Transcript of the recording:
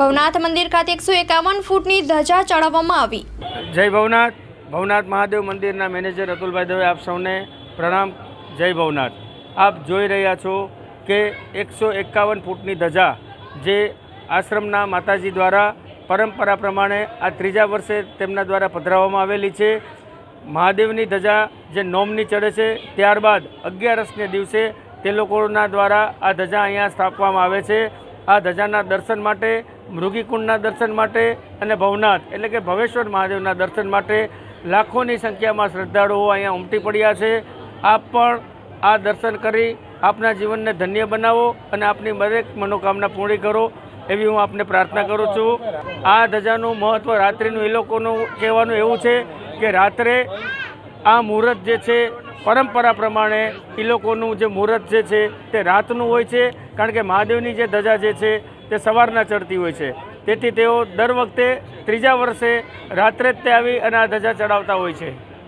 ભવનાથ મંદિર ખાતે એકસો એકાવન ફૂટની ધજા ચડાવવામાં આવી. જય ભવનાથ. ભવનાથ મહાદેવ મંદિરના મેનેજર અતુલભાઈ દવે આપ સૌને પ્રણામ. જય ભવનાથ. આપ જોઈ રહ્યા છો કે એકસો એકાવન ફૂટની ધજા જે આશ્રમના માતાજી દ્વારા પરંપરા પ્રમાણે આ ત્રીજા વર્ષે તેમના દ્વારા પધરાવવામાં આવેલી છે. મહાદેવની ધજા જે નોમની ચડે છે, ત્યારબાદ અગિયારસને દિવસે તે લોકોના દ્વારા આ ધજા અહીંયા સ્થાપવામાં આવે છે. આ ધજાના દર્શન માટે, મૃગીકુંડના દર્શન માટે અને ભવનાથ, એટલે કે ભવેશ્વર મહાદેવના દર્શન માટે લાખોની સંખ્યામાં શ્રદ્ધાળુઓ અહીંયા ઉમટી પડ્યા છે. આપ પણ આ દર્શન કરી આપના જીવનને ધન્ય બનાવો અને આપની દરેક મનોકામના પૂરી કરો એવી હું આપને પ્રાર્થના કરું છું. આ ધજાનું મહત્ત્વ રાત્રિનું એ લોકોનું કહેવાનું એવું છે કે રાત્રે આ મુહૂર્ત જે છે પરંપરા પ્રમાણે એ લોકોનું જે મુહૂર્ત જે છે, તે રાતનું હોય છે. કારણ કે મહાદેવની જે ધજા જે છે, તે સવારના ચડતી હોય છે. તેથી તેઓ દર વખતે ત્રીજા વર્ષે રાત્રે જ તે આવી અને આ ધજા ચડાવતા હોય છે.